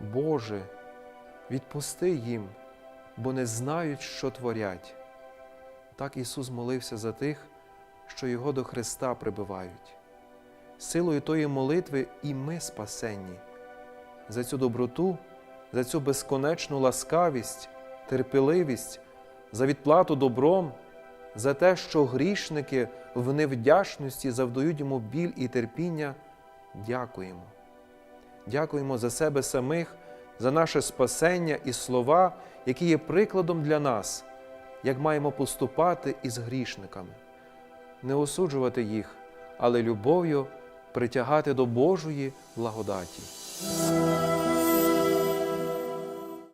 Боже, відпусти їм, бо не знають, що творять. Так Ісус молився за тих, що Його до Христа прибивають. Силою тої молитви і ми спасенні. За цю доброту, за цю безконечну ласкавість, терпеливість, за відплату добром, за те, що грішники в невдячності завдають йому біль і терпіння, дякуємо. Дякуємо за себе самих, за наше спасення і слова, які є прикладом для нас, як маємо поступати із грішниками, не осуджувати їх, але любов'ю притягати до Божої благодаті.